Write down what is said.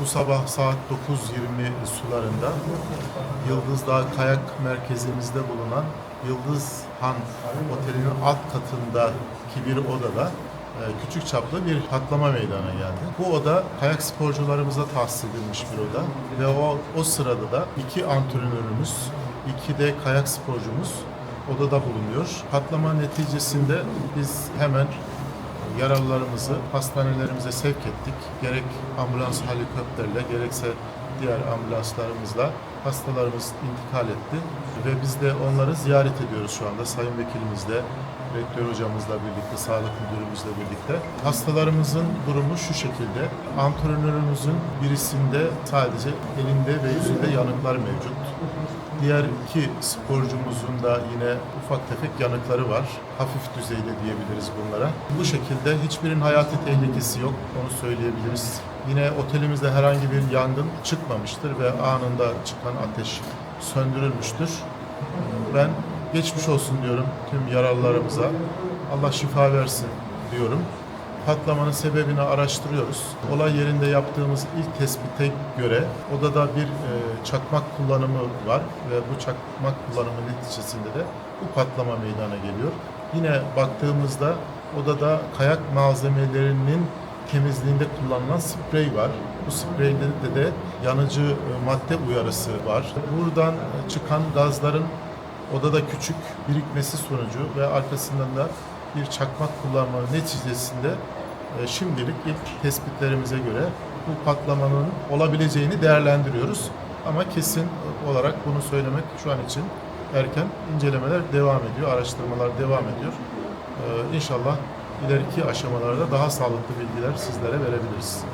Bu sabah saat 9.20 sularında Yıldız Dağ Kayak Merkezimizde bulunan Yıldız Han Oteli'nin alt katındaki bir odada e, küçük çaplı bir patlama meydana geldi. Bu oda kayak sporcularımıza tahsis edilmiş bir oda ve o, o sırada da iki antrenörümüz, iki de kayak sporcumuz odada bulunuyor. Patlama neticesinde biz hemen yaralılarımızı hastanelerimize sevk ettik. Gerek ambulans helikopterle gerekse diğer ambulanslarımızla hastalarımız intikal etti ve biz de onları ziyaret ediyoruz şu anda Sayın Vekilimizle, Rektör hocamızla birlikte, sağlık müdürümüzle birlikte. Hastalarımızın durumu şu şekilde. Antrenörümüzün birisinde sadece elinde ve yüzünde yanıklar mevcut. Diğer iki sporcumuzun da yine ufak tefek yanıkları var. Hafif düzeyde diyebiliriz bunlara. Bu şekilde hiçbirinin hayati tehlikesi yok. Onu söyleyebiliriz. Yine otelimizde herhangi bir yangın çıkmamıştır ve anında çıkan ateş söndürülmüştür. Ben geçmiş olsun diyorum tüm yaralılarımıza. Allah şifa versin diyorum. Patlamanın sebebini araştırıyoruz. Olay yerinde yaptığımız ilk tespite göre odada bir e, çakmak kullanımı var ve bu çakmak kullanımı neticesinde de bu patlama meydana geliyor. Yine baktığımızda odada kayak malzemelerinin temizliğinde kullanılan sprey var. Bu spreyde de, yanıcı e, madde uyarısı var. Buradan e, çıkan gazların odada küçük birikmesi sonucu ve arkasından da bir çakmak kullanma neticesinde e, şimdilik ilk tespitlerimize göre bu patlamanın olabileceğini değerlendiriyoruz. Ama kesin olarak bunu söylemek şu an için erken incelemeler devam ediyor, araştırmalar devam ediyor. Ee, İnşallah ileriki aşamalarda daha sağlıklı bilgiler sizlere verebiliriz.